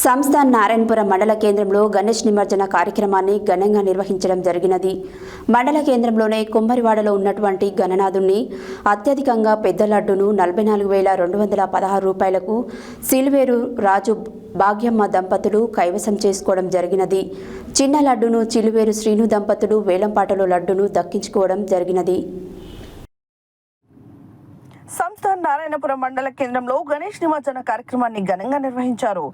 సంస్థ నారాయణపురం మండల కేంద్రంలో గణేష్ నిమజ్జన కార్యక్రమాన్ని ఘనంగా నిర్వహించడం జరిగినది. మండల కేంద్రంలోనే కుమ్మరివాడలో ఉన్నటువంటి గణనాథుణ్ణి అత్యధికంగా పెద్ద లడ్డును నలభై నాలుగు వేల రెండు వందల పదహారు రూపాయలకు సిల్వేరు రాజు భాగ్యమ్మ దంపతులు కైవసం చేసుకోవడం జరిగినది. చిన్న లడ్డును చిలువేరు శ్రీను దంపతులు వేలంపాటలో లడ్డును దక్కించుకోవడం జరిగినది. సంస్థ నారాయణపురం మండల కేంద్రంలో గణేష్ నిమజ్జన కార్యక్రమాన్ని ఘనంగా నిర్వహించారు.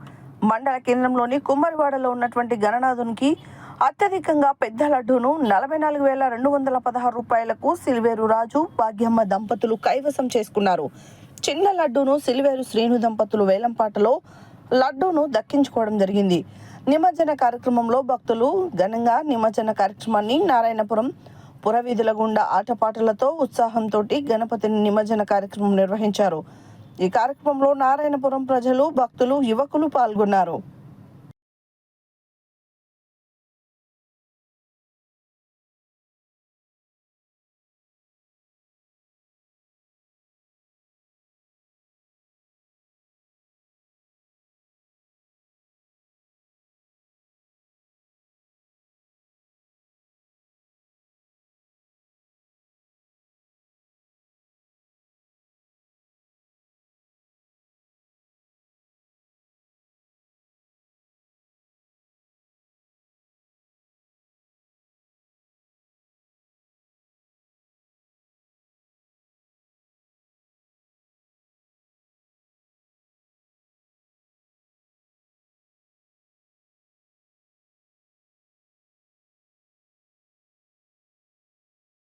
మండల కేంద్రంలోని కుమ్మరివాడలో ఉన్నటువంటి గణనాథునికి అత్యధికంగా పెద్ద లడ్డూను నలభై నాలుగు వేల రెండు వందల పదహారు రూపాయలకు సిల్వేరు రాజు భాగ్యమ్మ దంపతులు కైవసం చేసుకున్నారు. చిన్న లడ్డూను సిల్వేరు శ్రీను దంపతులు వేలంపాటలో లడ్డూను దక్కించుకోవడం జరిగింది. నిమజ్జన కార్యక్రమంలో భక్తులు ఘనంగా నిమజ్జన కార్యక్రమాన్ని నారాయణపురం పురవీధుల గుండా ఆటపాటలతో ఉత్సాహంతో గణపతిని నిమజ్జన కార్యక్రమం నిర్వహించారు. ఈ కార్యక్రమంలో నారాయణపురం ప్రజలు భక్తులు యువకులు పాల్గొన్నారు.